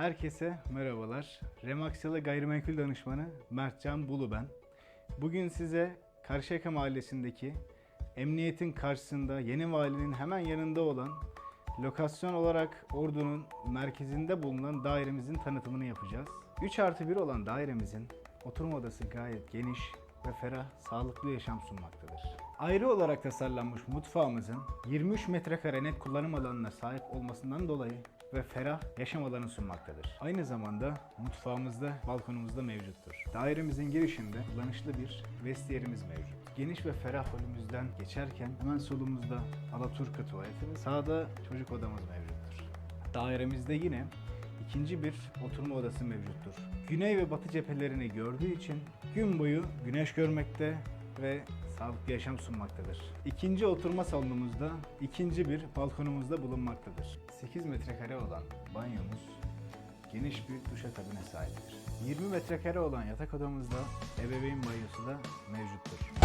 Herkese merhabalar. Remaksyalı Gayrimenkul Danışmanı Mertcan Bulu ben. Bugün size Karşıyaka Mahallesi'ndeki emniyetin karşısında Yeni Vali'nin hemen yanında olan lokasyon olarak Ordu'nun merkezinde bulunan dairemizin tanıtımını yapacağız. 3 artı 1 olan dairemizin oturma odası gayet geniş ve ferah, sağlıklı yaşam sunmaktadır. Ayrı olarak tasarlanmış mutfağımızın 23 metrekare net kullanım alanına sahip olmasından dolayı ve ferah yaşam alanı sunmaktadır. Aynı zamanda mutfağımızda, balkonumuzda mevcuttur. Dairemizin girişinde kullanışlı bir vestiyerimiz mevcut. Geniş ve ferah holümüzden geçerken hemen solumuzda Alaturka tuvaleti ve sağda çocuk odamız mevcuttur. Dairemizde yine ikinci bir oturma odası mevcuttur. Güney ve batı cephelerini gördüğü için gün boyu güneş görmekte ve sağlıklı yaşam sunmaktadır. İkinci oturma salonumuzda ikinci bir balkonumuzda bulunmaktadır. 8 metrekare olan banyomuz geniş bir duşakabine sahiptir. 20 metrekare olan yatak odamızda ebeveyn banyosu da mevcuttur.